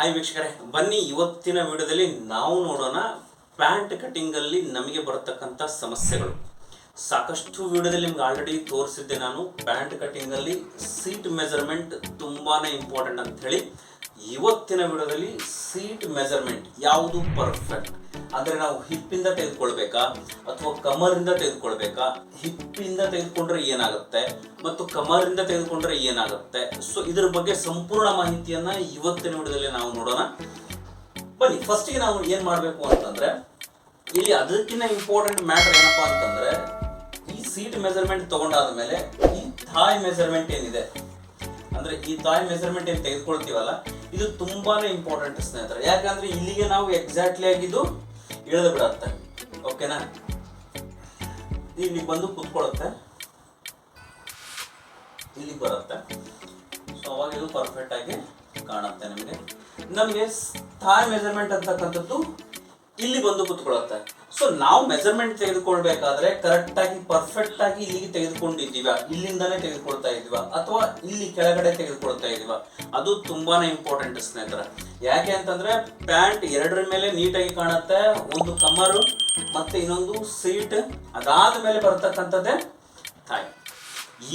Hi ವೀಕ್ಷಕರೇ, ಬನ್ನಿ ಇವತ್ತಿನ ವಿಡಿಯೋದಲ್ಲಿ ನಾವು ನೋಡೋಣ ಪ್ಯಾಂಟ್ ಕಟಿಂಗಲ್ಲಿ ನಮಗೆ ಬರತಕ್ಕಂಥ ಸಮಸ್ಯೆಗಳು. ಸಾಕಷ್ಟು ವಿಡಿಯೋದಲ್ಲಿ ನಿಮ್ಗೆ ಆಲ್ರೆಡಿ ತೋರಿಸಿದ್ದೆ ನಾನು, ಪ್ಯಾಂಟ್ ಕಟಿಂಗಲ್ಲಿ ಸೀಟ್ ಮೆಜರ್ಮೆಂಟ್ ತುಂಬಾ ಇಂಪಾರ್ಟೆಂಟ್ ಅಂತ ಹೇಳಿ ಇವತ್ತಿನ ವಿಡಿಯೋದಲ್ಲಿ ಸೀಟ್ ಮೆಜರ್ಮೆಂಟ್ ಯಾವುದು ಪರ್ಫೆಕ್ಟ್ ಅಂದರೆ ನಾವು ಹಿಪ್ಪಿಂದ ತೆಗೆದುಕೊಳ್ಬೇಕಾ? ಅಥವಾ ಕಮರಿಂದ ತೆಗೆದುಕೊಳ್ಬೇಕಾ? ಹಿಪ್ಪಿಂದ ತೆಗೆದುಕೊಂಡ್ರೆ ಏನಾಗುತ್ತೆ? ಮತ್ತು ಕಮರಿಂದ ತೆಗೆದುಕೊಂಡ್ರೆ ಏನಾಗುತ್ತೆ? ಸೊ ಇದ್ರ ಬಗ್ಗೆ ಸಂಪೂರ್ಣ ಮಾಹಿತಿಯನ್ನ ಇವತ್ತಿನ ವಿಡಿಯೋದಲ್ಲಿ ನಾವು ನೋಡೋಣ. ಬನ್ನಿ ಫಸ್ಟಿಗೆ ನಾವು ಏನು ಮಾಡಬೇಕು ಅಂತಂದ್ರೆ, ಇಲ್ಲಿ ಅದಕ್ಕಿಂತ ಇಂಪಾರ್ಟೆಂಟ್ ಮ್ಯಾಟರ್ ಏನಪ್ಪಾ ಅಂತಂದ್ರೆ, ಈ ಸೀಟ್ ಮೆಜರ್ಮೆಂಟ್ ತಗೊಂಡಾದ ಮೇಲೆ ಈ ಥಾಯ್ ಮೆಜರ್ಮೆಂಟ್ ಏನಿದೆ? ಅಂದ್ರೆ ಈ ಥಾಯ್ ಮೆಜರ್ಮೆಂಟ್ ಏನು ತೆಗೆದುಕೊಳ್ತೀವಲ್ಲ ಇದು ತುಂಬಾನೇ ಇಂಪಾರ್ಟೆಂಟ್ ಸ್ನೇಹಿತರೆ. ಯಾಕಂದ್ರೆ ಇಲ್ಲಿಗೆ ನಾವು ಎಕ್ಸಾಕ್ಟ್ಲಿ ಆಗಿದ್ದು ಇಳಿದು ಬಿಡತ್ತೆ. ಓಕೆನಾ ಇಲ್ಲಿ ಬಂದು ಕುತ್ಕೊಳ್ಳುತ್ತೆ. ಇಲ್ಲಿ ಬರುತ್ತೆ. ಸೊ ಅವಾಗ ಇದು ಪರ್ಫೆಕ್ಟ್ ಆಗಿ ಕಾಣುತ್ತೆ ನಿಮಗೆ. ನಮಗೆ ಥಾಯ್ ಮೆಜರ್ಮೆಂಟ್ ಅಂತಕ್ಕಂಥದ್ದು ಇಲ್ಲಿ ಬಂದು ಕುತ್ಕೊಳ್ಳುತ್ತೆ. ಸೊ ನಾವು ಮೆಜರ್ಮೆಂಟ್ ತೆಗೆದುಕೊಳ್ಬೇಕಾದ್ರೆ ಕರೆಕ್ಟ್ ಆಗಿ ಪರ್ಫೆಕ್ಟ್ ಆಗಿ ಇಲ್ಲಿಗೆ ತೆಗೆದುಕೊಂಡಿದ್ದೀವ ಇಲ್ಲಿಂದಾನೇ ತೆಗೆದುಕೊಳ್ತಾ ಇದೀವ ಅಥವಾ ಇಲ್ಲಿ ಕೆಳಗಡೆ ತೆಗೆದುಕೊಳ್ತಾ ಇದೀವ ಅದು ತುಂಬಾನೇ ಇಂಪಾರ್ಟೆಂಟ್ ಸ್ನೇಹಿತರೆ. ಯಾಕೆ ಅಂತಂದ್ರೆ ಪ್ಯಾಂಟ್ ಎರಡರ ಮೇಲೆ ನೀಟಾಗಿ ಕಾಣುತ್ತೆ, ಒಂದು ಕಮರ್ ಮತ್ತೆ ಇನ್ನೊಂದು ಸೀಟ್, ಅದಾದ ಮೇಲೆ ಬರ್ತಕ್ಕಂಥದ್ದೇ ಥಾಯ್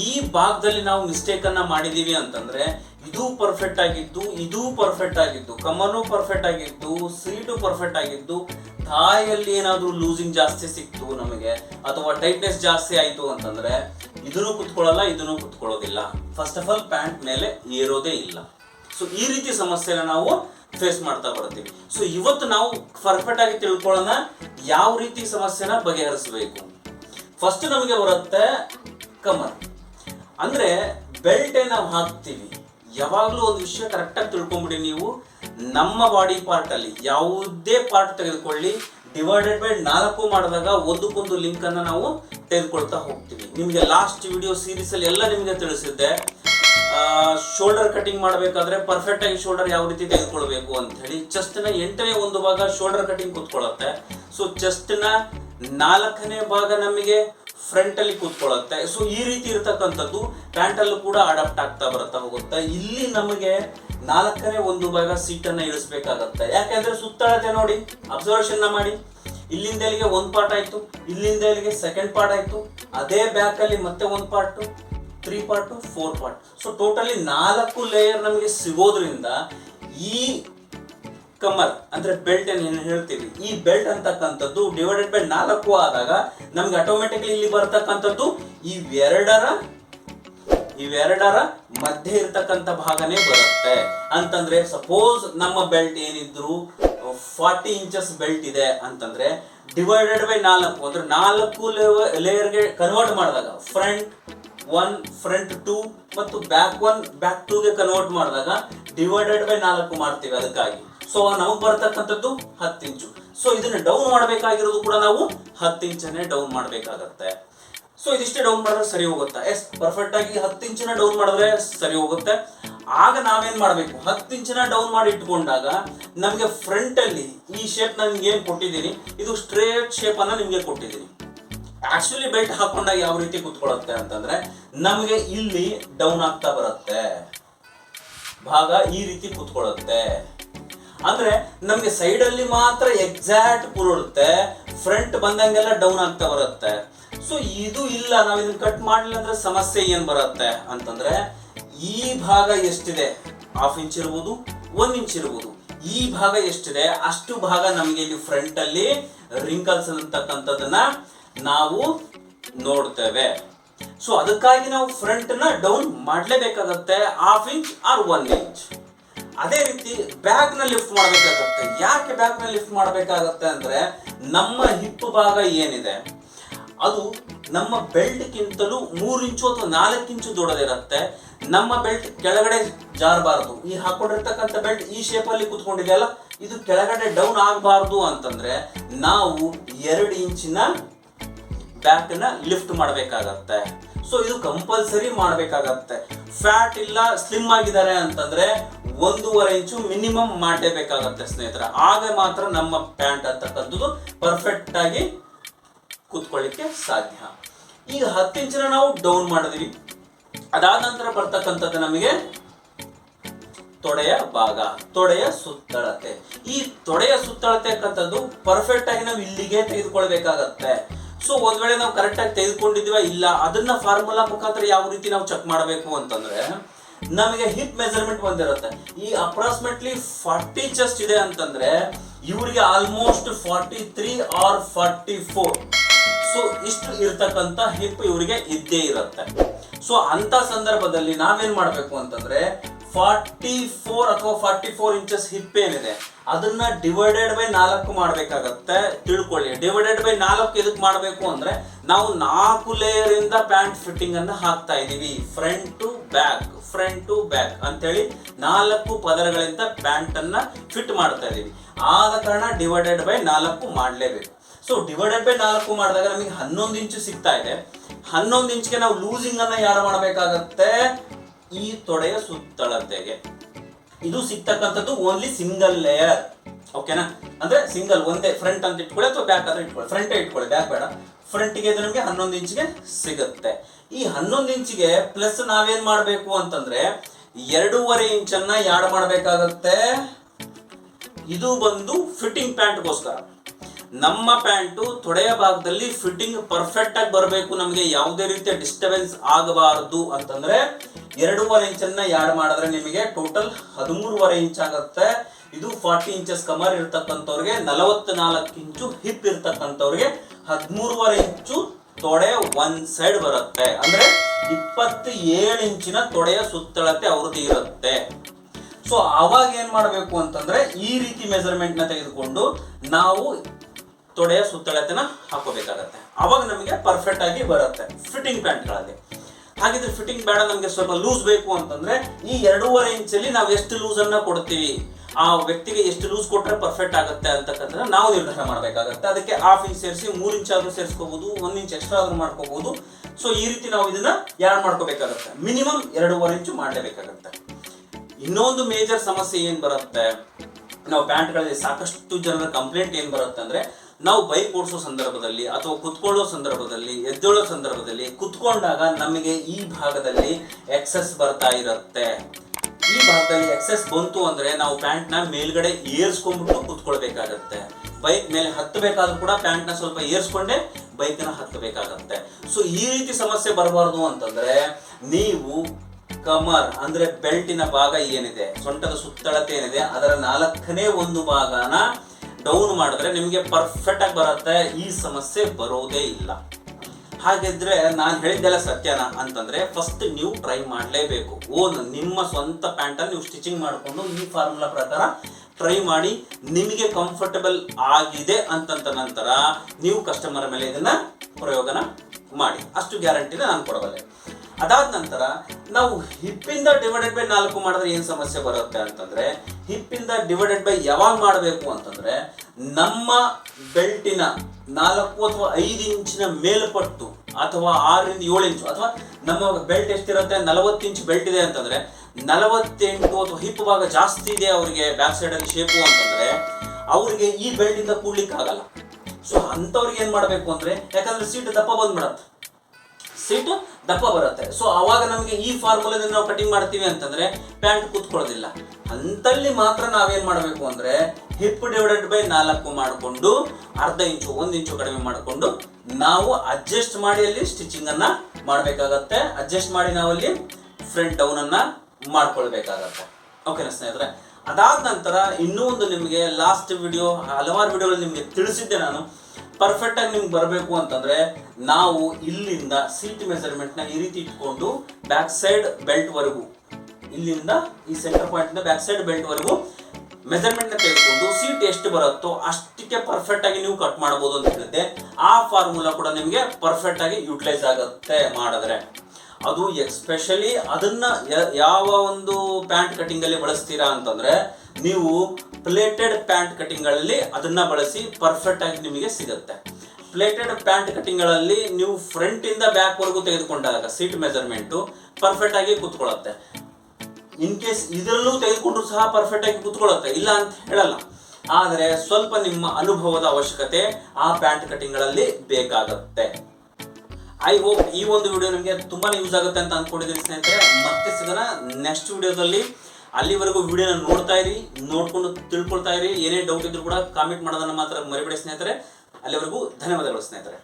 ಈ ಭಾಗದಲ್ಲಿ ನಾವು ಮಿಸ್ಟೇಕ್ ಅನ್ನ ಮಾಡಿದೀವಿ ಅಂತಂದ್ರೆ ಇದು ಪರ್ಫೆಕ್ಟ್ ಆಗಿದ್ದು, ಇದು ಪರ್ಫೆಕ್ಟ್ ಆಗಿದ್ದು ಕಮನು ಪರ್ಫೆಕ್ಟ್ ಆಗಿದ್ದು ಸೀಟು ಪರ್ಫೆಕ್ಟ್ ಆಗಿದ್ದು ಥಾಯಲ್ಲಿ ಏನಾದರೂ ಲೂಸಿಂಗ್ ಜಾಸ್ತಿ ಸಿಕ್ತು ನಮಗೆ, ಅಥವಾ ಟೈಟ್ನೆಸ್ ಜಾಸ್ತಿ ಆಯ್ತು ಅಂತಂದ್ರೆ, ಇದನ್ನು ಕುತ್ಕೊಳ್ಳಲ್ಲ, ಇದನ್ನು ಕುತ್ಕೊಳ್ಳೋದಿಲ್ಲ. ಫಸ್ಟ್ ಆಫ್ ಆಲ್ ಪ್ಯಾಂಟ್ ಮೇಲೆ ಏರೋದೇ ಇಲ್ಲ. ಸೊ ಈ ರೀತಿ ಸಮಸ್ಯೆನ ನಾವು ಫೇಸ್ ಮಾಡ್ತಾ ಬರ್ತೀವಿ. ಸೊ ಇವತ್ತು ನಾವು ಪರ್ಫೆಕ್ಟ್ ಆಗಿ ತಿಳ್ಕೊಳ್ಳೋಣ ಯಾವ ರೀತಿ ಸಮಸ್ಯೆನ ಬಗೆಹರಿಸಬೇಕು. ಫಸ್ಟ್ ನಮಗೆ ಬರುತ್ತೆ ಕಮರ್. ಅಂದ್ರೆ ಬೆಲ್ಟೇ ನಾವು ಹಾಕ್ತೀವಿ. ಯಾವಾಗಲೂ ಒಂದು ವಿಷಯ ಕರೆಕ್ಟಾಗಿ ತಿಳ್ಕೊಂಬಿಡಿ ನೀವು. ನಮ್ಮ ಬಾಡಿ ಪಾರ್ಟ್ ಅಲ್ಲಿ ಯಾವುದೇ ಪಾರ್ಟ್ ತೆಗೆದುಕೊಳ್ಳಿ ಡಿವೈಡೆಡ್ ಬೈ ನಾಲ್ಕು ಮಾಡಿದಾಗ ಒಂದಕ್ಕೊಂದು ಲಿಂಕ್ ಅನ್ನ ನಾವು ತೆಗೆದುಕೊಳ್ತಾ ಹೋಗ್ತೀವಿ. ನಿಮಗೆ ಲಾಸ್ಟ್ ವಿಡಿಯೋ ಸೀರೀಸ್ ಅಲ್ಲಿ ಎಲ್ಲ ನಿಮಗೆ ತಿಳಿಸಿದ್ದೆ. ಶೋಲ್ಡರ್ ಕಟಿಂಗ್ ಮಾಡಬೇಕಾದ್ರೆ ಪರ್ಫೆಕ್ಟ್ ಆಗಿ ಶೋಲ್ಡರ್ ಯಾವ ರೀತಿ ತೆಗೆದುಕೊಳ್ಬೇಕು ಅಂತ ಹೇಳಿ ಚೆಸ್ಟ್ನ ಎಂಟನೇ ಒಂದು ಭಾಗ ಶೋಲ್ಡರ್ ಕಟಿಂಗ್ ಕೂತ್ಕೊಳ್ಳುತ್ತೆ. ಸೊ ಚೆಸ್ಟ್ನ ನಾಲ್ಕನೇ ಭಾಗ ನಮಗೆ ಫ್ರಂಟ್ ಅಲ್ಲಿ ಕೂತ್ಕೊಳ್ಳುತ್ತೆ. ಸೊ ಈ ರೀತಿ ಇರತಕ್ಕಂಥದ್ದು ಪ್ಯಾಂಟ್ ಕೂಡ ಅಡಾಪ್ಟ್ ಆಗ್ತಾ ಬರ್ತಾ ಹೋಗುತ್ತೆ. ಇಲ್ಲಿ ನಮಗೆ ನಾಲ್ಕನೇ ಒಂದು ಭಾಗ ಸೀಟನ್ನು ಇಳಿಸ್ಬೇಕಾಗತ್ತೆ. ಯಾಕೆಂದ್ರೆ ಸುತ್ತಳತೆ ನೋಡಿ ಅಬ್ಸರ್ವೇಷನ್ ಮಾಡಿ. ಇಲ್ಲಿಂದ ಇಲ್ಲಿಗೆ ಒಂದ್ ಪಾರ್ಟ್ ಆಯ್ತು, ಇಲ್ಲಿಂದ ಇಲ್ಲಿಗೆ ಸೆಕೆಂಡ್ ಪಾರ್ಟ್ ಆಯ್ತು. ಅದೇ ಬ್ಯಾಕ್ ಅಲ್ಲಿ ಮತ್ತೆ ಒಂದು part three part four part so totally ನಾಲ್ಕು ಲೇಯರ್ ನಮಗೆ ಸಿಗೋದ್ರಿಂದ ಈ ಕಮರ್ ಅಂದ್ರೆ ಬೆಲ್ಟ್ ಏನು ಹೇಳ್ತೀವಿ. ಈ ಬೆಲ್ಟ್ ಅಂತಕ್ಕಂಥದ್ದು ಡಿವೈಡೆಡ್ ಬೈ ನಾಲ್ಕು ಆದಾಗ ನಮ್ಗೆ ಆಟೋಮೆಟಿಕ್ಲಿ ಇಲ್ಲಿ ಬರ್ತಕ್ಕಂಥದ್ದು ಇವೆರಡರ ಇವೆರಡರ ಮಧ್ಯೆ ಇರ್ತಕ್ಕಂಥ ಭಾಗನೇ ಬರುತ್ತೆ. ಅಂತಂದ್ರೆ ಸಪೋಸ್ ನಮ್ಮ ಬೆಲ್ಟ್ ಏನಿದ್ರು ಫಾರ್ಟಿ ಇಂಚಸ್ ಬೆಲ್ಟ್ ಇದೆ ಅಂತಂದ್ರೆ ಡಿವೈಡೆಡ್ ಬೈ ನಾಲ್ಕು ಅಂದ್ರೆ ನಾಲ್ಕು ಲೇಯರ್ಗೆ ಕನ್ವರ್ಟ್ ಮಾಡಿದಾಗ ಫ್ರಂಟ್ ಒನ್ ಫ್ರಂಟ್ ಟೂ ಮತ್ತು ಬ್ಯಾಕ್ ಒನ್ ಬ್ಯಾಕ್ ಟೂಗೆ ಕನ್ವರ್ಟ್ ಮಾಡಿದಾಗ ಡಿವೈಡೆಡ್ ಬೈ ನಾಲ್ಕು ಮಾಡ್ತೀವಿ ಅದಕ್ಕಾಗಿ. ಸೊ ನಮಗೆ ಬರ್ತಕ್ಕಂಥದ್ದು ಹತ್ತು ಇಂಚು ಸೊ ಇದನ್ನ ಡೌನ್ ಮಾಡಬೇಕಾಗಿರೋದು ಕೂಡ ನಾವು ಹತ್ತು ಇಂಚನ್ನೇ ಡೌನ್ ಮಾಡಬೇಕಾಗತ್ತೆ. ಸೊ ಇದಿಷ್ಟೇ ಡೌನ್ ಮಾಡಿದ್ರೆ ಸರಿ ಹೋಗುತ್ತೆ. ಎಸ್ ಪರ್ಫೆಕ್ಟ್ ಆಗಿ ಹತ್ತು ಇಂಚಿನ ಡೌನ್ ಮಾಡಿದ್ರೆ ಸರಿ ಹೋಗುತ್ತೆ. ಆಗ ನಾವೇನ್ ಮಾಡಬೇಕು? ಹತ್ತು ಇಂಚಿನ ಡೌನ್ ಮಾಡಿ ಇಟ್ಕೊಂಡಾಗ ನಮಗೆ ಫ್ರಂಟ್ ಅಲ್ಲಿ ಈ ಶೇಪ್ ನಿಮ್ಗೆ ಏನ್ ಕೊಟ್ಟಿದ್ದೀನಿ ಇದು ಸ್ಟ್ರೇಟ್ ಶೇಪ್ ಅನ್ನ ನಿಮ್ಗೆ ಕೊಟ್ಟಿದ್ದೀನಿ ಆಕ್ಚುಲಿ ಬೆಲ್ಟ್ ಹಾಕೊಂಡಾಗ ಯಾವ ರೀತಿ ಕುತ್ಕೊಳ್ಳುತ್ತೆ ಅಂತಂದ್ರೆ ನಮಗೆ ಇಲ್ಲಿ ಡೌನ್ ಆಗ್ತಾ ಬರುತ್ತೆ. ಭಾಗ ಈ ರೀತಿ ಕುತ್ಕೊಳ್ಳುತ್ತೆ ಅಂದ್ರೆ ನಮ್ಗೆ ಸೈಡ್ ಅಲ್ಲಿ ಮಾತ್ರ ಎಕ್ಸಾಕ್ಟ್ ಕೂರುತ್ತೆ ಫ್ರಂಟ್ ಬಂದಂಗೆಲ್ಲ ಡೌನ್ ಆಗ್ತಾ ಬರುತ್ತೆ. ಸೊ ಇದು ಇಲ್ಲ, ನಾವು ಇದನ್ನ ಕಟ್ ಮಾಡಲಿಲ್ಲ ಅಂದ್ರೆ ಸಮಸ್ಯೆ ಏನ್ ಬರುತ್ತೆ ಅಂತಂದ್ರೆ ಈ ಭಾಗ ಎಷ್ಟಿದೆ? ಹಾಫ್ ಇಂಚ್ ಇರ್ಬೋದು ಒಂದ್ ಇಂಚ್ ಇರ್ಬೋದು. ಈ ಭಾಗ ಎಷ್ಟಿದೆ? ಅಷ್ಟು ಭಾಗ ನಮಗೆ ಇಲ್ಲಿ ಫ್ರಂಟ್ ಅಲ್ಲಿ ರಿಂಕಲ್ಸ್ ಅಂತಕ್ಕಂಥದ್ದನ್ನ ನಾವು ನೋಡ್ತೇವೆ. ಸೊ ಅದಕ್ಕಾಗಿ ನಾವು ಫ್ರಂಟ್ನ down ಮಾಡಲೇಬೇಕಾಗತ್ತೆ half inch or one inch ಅದೇ ರೀತಿ ಬ್ಯಾಗ್ನ ಲಿಫ್ಟ್ ಮಾಡಬೇಕಾಗತ್ತೆ. ಯಾಕೆ ಬ್ಯಾಗ್ನ ಲಿಫ್ಟ್ ಮಾಡಬೇಕಾಗತ್ತೆ ಅಂದ್ರೆ ನಮ್ಮ ಹಿಪ್ ಭಾಗ ಏನಿದೆ? ಅದು ನಮ್ಮ ಬೆಲ್ಟ್ಗಿಂತಲೂ ಮೂರು ಇಂಚು ಅಥವಾ ನಾಲ್ಕು ಇಂಚು ದೊಡ್ಡದಿರುತ್ತೆ. ನಮ್ಮ ಬೆಲ್ಟ್ ಕೆಳಗಡೆ ಜಾರಬಾರದು. ಈ ಹಾಕೊಂಡಿರ್ತಕ್ಕಂಥ ಬೆಲ್ಟ್ ಈ ಶೇಪ್ ಅಲ್ಲಿ ಕುತ್ಕೊಂಡಿದೆಯಲ್ಲ ಇದು ಕೆಳಗಡೆ ಡೌನ್ ಆಗಬಾರ್ದು ಅಂತಂದ್ರೆ ನಾವು ಎರಡು ಇಂಚಿನ ಬ್ಯಾಕ್ನ ಲಿಫ್ಟ್ ಮಾಡಬೇಕಾಗತ್ತೆ. ಸೊ ಇದು ಕಂಪಲ್ಸರಿ ಮಾಡಬೇಕಾಗತ್ತೆ. ಫ್ಯಾಟ್ ಇಲ್ಲ ಸ್ಲಿಮ್ ಆಗಿದ್ದಾರೆ ಅಂತಂದ್ರೆ ಒಂದೂವರೆ ಇಂಚು ಮಿನಿಮಮ್ ಮಾಡಲೇಬೇಕಾಗತ್ತೆ ಸ್ನೇಹಿತರೆ. ಆಗ ಮಾತ್ರ ನಮ್ಮ ಪ್ಯಾಂಟ್ ಅಂತಕ್ಕಂಥದ್ದು ಪರ್ಫೆಕ್ಟ್ ಆಗಿ ಕೂತ್ಕೊಳ್ಳಿಕ್ಕೆ ಸಾಧ್ಯ. ಈಗ ಹತ್ತು ಇಂಚಿನ ನಾವು ಡೌನ್ ಮಾಡಿದ್ವಿ. ಅದಾದ ನಂತರ ಬರ್ತಕ್ಕಂಥದ್ದು ನಮಗೆ ತೊಡೆಯ ಭಾಗ, ತೊಡೆಯ ಸುತ್ತಳತೆ. ಈ ತೊಡೆಯ ಸುತ್ತಳತೆ ಅಂತದ್ದು ಪರ್ಫೆಕ್ಟ್ ಆಗಿ ನಾವು ಇಲ್ಲಿಗೆ ತೆಗೆದುಕೊಳ್ಬೇಕಾಗತ್ತೆ. ಸೊ ಒಂದ್ ವೇಳೆ ನಾವು ಕರೆಕ್ಟ್ ಆಗಿ ತೆಗೆದುಕೊಂಡಿದೀವ ಇಲ್ಲ, ಅದನ್ನ ಫಾರ್ಮುಲಾ ಮುಖಾಂತರ ಯಾವ ರೀತಿ ನಾವು ಚೆಕ್ ಮಾಡಬೇಕು ಅಂತಂದ್ರೆ ನಮಗೆ ಹಿಪ್ ಮೆಜರ್ಮೆಂಟ್ ಬಂದಿರುತ್ತೆ. ಈ ಅಪ್ರಾಕ್ಸಿಮೇಟ್ಲಿ ಫಾರ್ಟಿ ಚೆಸ್ಟ್ ಇದೆ ಅಂತಂದ್ರೆ ಇವರಿಗೆ almost forty three or forty four so ಇಷ್ಟು ಇರ್ತಕ್ಕಂಥ ಹಿಪ್ ಇವರಿಗೆ ಇದ್ದೇ ಇರುತ್ತೆ. ಸೊ ಅಂತ ಸಂದರ್ಭದಲ್ಲಿ ನಾವೇನ್ ಮಾಡಬೇಕು ಅಂತಂದ್ರೆ ಫಾರ್ಟಿ ಫೋರ್ ಅಥವಾ ಫಾರ್ಟಿ ಫೋರ್ ಇಂಚಸ್ ಹಿಪ್ ಏನಿದೆ ಅದನ್ನ ಡಿವೈಡೆಡ್ ಬೈ ನಾಲ್ಕು ಮಾಡಬೇಕಾಗತ್ತೆ. ತಿಳ್ಕೊಳ್ಳಿ. ಡಿವೈಡೆಡ್ ಬೈ ನಾಲ್ಕು ಎದಕ್ ಮಾಡಬೇಕು ಅಂದ್ರೆ ನಾವು ನಾಲ್ಕು ಲೇಯರ್ ಇಂದ ಪ್ಯಾಂಟ್ ಫಿಟ್ಟಿಂಗ್ ಅನ್ನ ಹಾಕ್ತಾ ಇದೀವಿ. Front to back front to back ಅಂತೇಳಿ ನಾಲ್ಕು ಪದರಗಳಿಂದ ಪ್ಯಾಂಟ್ ಅನ್ನ ಫಿಟ್ ಮಾಡ್ತಾ ಇದೀವಿ. ಆದ ಕಾರಣ ಡಿವೈಡೆಡ್ ಬೈ ನಾಲ್ಕು ಮಾಡಲೇಬೇಕು. ಸೊ ಡಿವೈಡೆಡ್ ಬೈ ನಾಲ್ಕು ಮಾಡಿದಾಗ ನಮಗೆ ಹನ್ನೊಂದು ಇಂಚು ಸಿಗ್ತಾ ಇದೆ. ಹನ್ನೊಂದು ಇಂಚ್ಗೆ ನಾವು ಲೂಸಿಂಗ್ ಅನ್ನ ಯಾರು ಮಾಡಬೇಕಾಗತ್ತೆ? ಈ ತೊಡೆಯ ಸುತ್ತಳತೆಗೆ. ಇದು ಸಿಗ್ತಕ್ಕಂಥದ್ದು ಓನ್ಲಿ ಸಿಂಗಲ್ ಲೇಯರ್ ಓಕೆನಾ ಅಂದ್ರೆ ಸಿಂಗಲ್ ಒಂದೇ ಫ್ರಂಟ್ ಅಂತ ಇಟ್ಕೊಳ್ಳಿ ಅಥವಾ ಬ್ಯಾಕ್ ಅಂತ ಇಟ್ಕೊಳ್ಳಿ. ಫ್ರಂಟ್ ಇಟ್ಕೊಳ್ಳಿ ಬ್ಯಾಕ್ ಬೇಡ. ಫ್ರಂಟ್ಗೆ ಇದು ನಮಗೆ ಹನ್ನೊಂದು ಇಂಚಿಗೆ ಸಿಗುತ್ತೆ. ಈ ಹನ್ನೊಂದು ಇಂಚಿಗೆ ಪ್ಲಸ್ ನಾವೇನ್ ಮಾಡಬೇಕು ಅಂತಂದ್ರೆ ಎರಡೂವರೆ ಇಂಚನ್ನ ಯಾಡ್ ಮಾಡಬೇಕಾಗತ್ತೆ? ಇದು ಬಂದು ಫಿಟ್ಟಿಂಗ್ ಪ್ಯಾಂಟ್ಗೋಸ್ಕರ ನಮ್ಮ ಪ್ಯಾಂಟು ತೊಡೆಯ ಭಾಗದಲ್ಲಿ ಫಿಟ್ಟಿಂಗ್ ಪರ್ಫೆಕ್ಟ್ ಆಗಿ ಬರಬೇಕು. ನಮಗೆ ಯಾವುದೇ ರೀತಿಯ ಡಿಸ್ಟರ್ಬೆನ್ಸ್ ಆಗಬಾರದು ಅಂತಂದ್ರೆ ಎರಡೂವರೆ ಇಂಚನ್ನ ಯಾಡ್ ಮಾಡಿದ್ರೆ ನಿಮಗೆ ಟೋಟಲ್ ಹದಿಮೂರುವರೆ ಇಂಚ್ ಆಗುತ್ತೆ. ಇದು ಫಾರ್ಟಿ ಇಂಚಸ್ ಕಮರ್ ಇರ್ತಕ್ಕಂಥವ್ರಿಗೆ, ನಲವತ್ನಾಲ್ಕು ಇಂಚು ಹಿಪ್ ಇರ್ತಕ್ಕಂಥವ್ರಿಗೆ ಹದಿಮೂರುವರೆ ಇಂಚು ತೊಡೆ ಒಂದ್ ಸೈಡ್ ಬರುತ್ತೆ. ಅಂದ್ರೆ ಇಪ್ಪತ್ತು ಏಳು ಇಂಚಿನ ತೊಡೆಯ ಸುತ್ತಳತೆ ಅವ್ರದ್ದು ಇರುತ್ತೆ. ಸೊ ಅವಾಗ ಏನ್ ಮಾಡಬೇಕು ಅಂತಂದ್ರೆ ಈ ರೀತಿ ಮೆಜರ್ಮೆಂಟ್ನ ತೆಗೆದುಕೊಂಡು ನಾವು ತೊಡೆಯ ಸುತ್ತಳತೆನ ಹಾಕೋಬೇಕಾಗತ್ತೆ. ಅವಾಗ ನಮಗೆ ಪರ್ಫೆಕ್ಟ್ ಆಗಿ ಬರುತ್ತೆ ಫಿಟ್ಟಿಂಗ್ ಪ್ಯಾಂಟ್ಗಳಲ್ಲಿ ಹಾಗಿದ್ರೆ ಫಿಟ್ಟಿಂಗ್ ಬೇಡ ನಮಗೆ ಸ್ವಲ್ಪ ಲೂಸ್ ಬೇಕು ಅಂತಂದ್ರೆ ಈ ಎರಡೂವರೆ ಇಂಚಲ್ಲಿ ನಾವು ಎಷ್ಟು ಲೂಸ್ ಅನ್ನ ಕೊಡ್ತೀವಿ, ಆ ವ್ಯಕ್ತಿಗೆ ಎಷ್ಟು ಲೂಸ್ ಕೊಟ್ಟರೆ ಪರ್ಫೆಕ್ಟ್ ಆಗುತ್ತೆ ಅಂತಕ್ಕಂಥ ನಾವು ನಿರ್ಧಾರ ಮಾಡಬೇಕಾಗತ್ತೆ. ಅದಕ್ಕೆ ಹಾಫ್ ಇಂಚ್ ಸೇರಿಸಿ, ಮೂರು ಇಂಚ್ ಆದ್ರೂ ಸೇರಿಸ್ಕೋಬಹುದು ಒಂದ್ ಇಂಚ್ ಎಕ್ಸ್ಟ್ರಾ ಆದ್ರೂ ಮಾಡ್ಕೋಬಹುದು ಸೊ ಈ ರೀತಿ ನಾವು ಇದನ್ನ ಯಾರು ಮಾಡ್ಕೋಬೇಕಾಗತ್ತೆ. ಮಿನಿಮಮ್ ಎರಡೂವರೆ ಇಂಚು ಮಾಡಲೇಬೇಕಾಗತ್ತೆ. ಇನ್ನೊಂದು ಮೇಜರ್ ಸಮಸ್ಯೆ ಏನು ಬರುತ್ತೆ, ನಾವು ಪ್ಯಾಂಟ್ಗಳಲ್ಲಿ ಸಾಕಷ್ಟು ಜನರ ಕಂಪ್ಲೇಂಟ್ ಏನು ಬರುತ್ತೆ ಅಂದ್ರೆ ನಾವು ಬೈಕ್ ಓಡಿಸೋ ಸಂದರ್ಭದಲ್ಲಿ ಅಥವಾ ಕುತ್ಕೊಳ್ಳೋ ಸಂದರ್ಭದಲ್ಲಿ, ಎದ್ದೇಳೋ ಸಂದರ್ಭದಲ್ಲಿ ಕುತ್ಕೊಂಡಾಗ ನಮಗೆ ಈ ಭಾಗದಲ್ಲಿ ಎಕ್ಸೆಸ್ ಬರ್ತಾ ಇರುತ್ತೆ. ಈ ಭಾಗದಲ್ಲಿ ಎಕ್ಸೆಸ್ ಬಂತು ಅಂದ್ರೆ ನಾವು ಪ್ಯಾಂಟ್ನ ಮೇಲ್ಗಡೆ ಏರ್ಸ್ಕೊಂಡ್ಬಿಟ್ಟು ಕುತ್ಕೊಳ್ಬೇಕಾಗತ್ತೆ. ಬೈಕ್ ಮೇಲೆ ಹತ್ತಬೇಕಾದ್ರೂ ಕೂಡ ಪ್ಯಾಂಟ್ನ ಸ್ವಲ್ಪ ಏರ್ಸ್ಕೊಂಡೆ ಬೈಕ್ನ ಹತ್ತಬೇಕಾಗತ್ತೆ. ಸೊ ಈ ರೀತಿ ಸಮಸ್ಯೆ ಬರಬಾರ್ದು ಅಂತಂದ್ರೆ ನೀವು ಕಮರ್ ಅಂದ್ರೆ ಬೆಲ್ಟಿನ ಭಾಗ ಏನಿದೆ, ಸೊಂಟದ ಸುತ್ತಳತೆ ಏನಿದೆ, ಅದರ ನಾಲ್ಕನೇ ಒಂದು ಭಾಗನ ಡೌನ್ ಮಾಡಿದ್ರೆ ನಿಮಗೆ ಪರ್ಫೆಕ್ಟ್ ಆಗಿ ಬರುತ್ತೆ. ಈ ಸಮಸ್ಯೆ ಬರೋದೇ ಇಲ್ಲ. ಹಾಗಿದ್ರೆ ನಾನು ಹೇಳಿದ್ದೆಲ್ಲ ಸತ್ಯನ ಅಂತಂದ್ರೆ ಫಸ್ಟ್ ನೀವು ಟ್ರೈ ಮಾಡಲೇಬೇಕು. ಓನ್ ನಿಮ್ಮ ಸ್ವಂತ ಪ್ಯಾಂಟನ್ನು ನೀವು ಸ್ಟಿಚಿಂಗ್ ಮಾಡಿಕೊಂಡು ಈ ಫಾರ್ಮುಲಾ ಪ್ರಕಾರ ಟ್ರೈ ಮಾಡಿ ನಿಮಗೆ ಕಂಫರ್ಟಬಲ್ ಆಗಿದೆ ಅಂತಂತ ನಂತರ ನೀವು ಕಸ್ಟಮರ್ ಮೇಲೆ ಇದನ್ನ ಪ್ರಯೋಗನ ಮಾಡಿ. ಅಷ್ಟು ಗ್ಯಾರಂಟಿನ ನಾನು ಕೊಡಬಲ್ಲೆ. ಅದಾದ ನಂತರ ನಾವು ಹಿಪ್ಪಿಂದ ಡಿವೈಡೆಡ್ ಬೈ ನಾಲ್ಕು ಮಾಡಿದ್ರೆ ಏನು ಸಮಸ್ಯೆ ಬರುತ್ತೆ ಅಂತಂದ್ರೆ, ಹಿಪ್ಪಿಂದ ಡಿವೈಡೆಡ್ ಬೈ ಯಾವಾಗ ಮಾಡಬೇಕು ಅಂತಂದ್ರೆ, ನಮ್ಮ ಬೆಲ್ಟಿನ ನಾಲ್ಕು ಅಥವಾ ಐದು ಇಂಚಿನ ಮೇಲ್ಪಟ್ಟು ಅಥವಾ ಆರರಿಂದ ಏಳು ಇಂಚು ಅಥವಾ ನಮ್ಮ ಬೆಲ್ಟ್ ಎಷ್ಟಿರುತ್ತೆ? ನಲವತ್ತು ಇಂಚು ಬೆಲ್ಟ್ ಇದೆ ಅಂತಂದ್ರೆ, ನಲವತ್ತೆಂಟು ಅಥವಾ ಹಿಪ್ ಭಾಗ ಜಾಸ್ತಿ ಇದೆ ಅವರಿಗೆ ಬ್ಯಾಕ್ ಸೈಡ್ ಅಲ್ಲಿ ಶೇಪು ಅಂತಂದ್ರೆ, ಅವರಿಗೆ ಈ ಬೆಲ್ಟಿಂದ ಇಂದ ಕೂಡ್ಲಿಕ್ಕೆ ಆಗಲ್ಲ ಸೊ ಅಂಥವ್ರಿಗೆ ಏನ್ ಮಾಡ್ಬೇಕು ಅಂದ್ರೆ, ಯಾಕಂದ್ರೆ ಸೀಟ್ ದಪ್ಪ ಬಂದ್ಬಿಡತ್ತೆ. ಸೀಟ್ ದಪ್ಪ ಬರುತ್ತೆ. ಸೊ ಅವಾಗ ನಮಗೆ ಈ ಫಾರ್ಮುಲಾದಿಂದ ನಾವು ಕಟಿಂಗ್ ಮಾಡ್ತೀವಿ ಅಂತಂದ್ರೆ ಪ್ಯಾಂಟ್ ಕೂತ್ಕೊಳ್ಳೋದಿಲ್ಲ. ಅಂತಲ್ಲಿ ಮಾತ್ರ ನಾವೇನ್ ಮಾಡಬೇಕು ಅಂದ್ರೆ ಹಿಪ್ ಡಿವೈಡೆಡ್ ಬೈ ನಾಲ್ಕು ಮಾಡಿಕೊಂಡು ಅರ್ಧ ಇಂಚು, ಒಂದು ಇಂಚು ಕಡಿಮೆ ಮಾಡಿಕೊಂಡು ನಾವು ಅಡ್ಜಸ್ಟ್ ಮಾಡಿ ಅಲ್ಲಿ ಸ್ಟಿಚಿಂಗ್ ಅನ್ನ ಮಾಡಬೇಕಾಗತ್ತೆ. ಅಡ್ಜಸ್ಟ್ ಮಾಡಿ ನಾವಲ್ಲಿ ಫ್ರಂಟ್ ಡೌನ್ ಅನ್ನ ಮಾಡ್ಕೊಳ್ಬೇಕಾಗತ್ತೆ. ಓಕೆನಾ ಸ್ನೇಹಿತರೆ? ಅದಾದ ನಂತರ ಇನ್ನೂ ಒಂದು ನಿಮಗೆ ಲಾಸ್ಟ್ ವಿಡಿಯೋ ಹಲವಾರು ವಿಡಿಯೋಗಳು ನಿಮಗೆ ತಿಳಿಸಿದ್ದೆ ನಾನು. ಪರ್ಫೆಕ್ಟ್ ಆಗಿ ನಿಮ್ಗೆ ಬರಬೇಕು ಅಂತಂದ್ರೆ ನಾವು ಇಲ್ಲಿಂದ ಸೀಟ್ ಮೆಜರ್ಮೆಂಟ್ನ ಈ ರೀತಿ ಇಟ್ಕೊಂಡು ಬ್ಯಾಕ್ ಸೈಡ್ ಬೆಲ್ಟ್ ವರೆಗೂ. ಇಲ್ಲಿಂದ ಈ ಸೆಂಟರ್ ಪಾಯಿಂಟ್ ಇಂದ ಬ್ಯಾಕ್ ಸೈಡ್ ಬೆಲ್ಟ್ ವರೆಗೂ ಮೆಜರ್ಮೆಂಟ್ನ ತೆಗೆದುಕೊಂಡು ಸೀಟ್ ಎಷ್ಟು ಬರುತ್ತೋ ಅಷ್ಟಕ್ಕೆ ಪರ್ಫೆಕ್ಟ್ ಆಗಿ ನೀವು ಕಟ್ ಮಾಡಬಹುದು ಅಂತ ಹೇಳಿದ್ದೆ. ಆ ಫಾರ್ಮುಲಾ ಕೂಡ ನಿಮಗೆ ಪರ್ಫೆಕ್ಟ್ ಆಗಿ ಯೂಟಿಲೈಸ್ ಆಗುತ್ತೆ ಮಾಡಿದ್ರೆ. ಅದು ಎಸ್ಪೆಷಲಿ ಅದನ್ನ ಯಾವ ಒಂದು ಪ್ಯಾಂಟ್ ಕಟಿಂಗ್ ಅಲ್ಲಿ ಬಳಸ್ತೀರಾ ಅಂತಂದ್ರೆ ನೀವು ಪ್ಲೇಟೆಡ್ ಪ್ಯಾಂಟ್ ಕಟಿಂಗ್ಗಳಲ್ಲಿ ಅದನ್ನ ಬಳಸಿ ಪರ್ಫೆಕ್ಟ್ ಆಗಿ ನಿಮಗೆ ಸಿಗುತ್ತೆ. ಪ್ಲೇಟೆಡ್ ಪ್ಯಾಂಟ್ ಕಟಿಂಗ್ಗಳಲ್ಲಿ ನೀವು ಫ್ರಂಟ್ ಇಂದ ಬ್ಯಾಕ್ ವರೆಗೂ ತೆಗೆದುಕೊಂಡಾಗ ಸೀಟ್ ಮೆಜರ್ಮೆಂಟ್ ಪರ್ಫೆಕ್ಟ್ ಆಗಿ ಕೂತ್ಕೊಳ್ಳುತ್ತೆ. ಇನ್ ಕೇಸ್ ಇದರಲ್ಲೂ ತೆಗೆದುಕೊಂಡ್ರು ಸಹ ಪರ್ಫೆಕ್ಟ್ ಆಗಿ ಕೂತ್ಕೊಳ್ಳುತ್ತೆ. ಇಲ್ಲ ಅಂತ ಹೇಳಲ್ಲ. ಆದರೆ ಸ್ವಲ್ಪ ನಿಮ್ಮ ಅನುಭವದ ಅವಶ್ಯಕತೆ ಆ ಪ್ಯಾಂಟ್ ಕಟಿಂಗ್ಗಳಲ್ಲಿ ಬೇಕಾಗುತ್ತೆ. ಐ ಹೋಪ್ ಈ ಒಂದು ವಿಡಿಯೋ ನಿಮಗೆ ತುಂಬಾ ಯೂಸ್ ಆಗುತ್ತೆ ಅಂತ ಅಂದ್ಕೊಂಡಿದ್ದೀನಿ ಸ್ನೇಹಿತರೆ. ಮತ್ತೆ ಸಿಗೋಣ ನೆಕ್ಸ್ಟ್ ವಿಡಿಯೋದಲ್ಲಿ ಅಲ್ಲಿವರೆಗೂ ವಿಡಿಯೋನ ನೋಡ್ತಾ ಇರಿ, ನೋಡ್ಕೊಂಡು ತಿಳ್ಕೊಳ್ತಾ ಇರಿ. ಏನೇ ಡೌಟ್ ಇದ್ರು ಕೂಡ ಕಾಮೆಂಟ್ ಮಾಡೋದನ್ನ ಮಾತ್ರ ಮರಿಬೇಡಿ ಸ್ನೇಹಿತರೆ. ಅಲ್ಲಿವರೆಗೂ ಧನ್ಯವಾದಗಳು ಸ್ನೇಹಿತರೆ.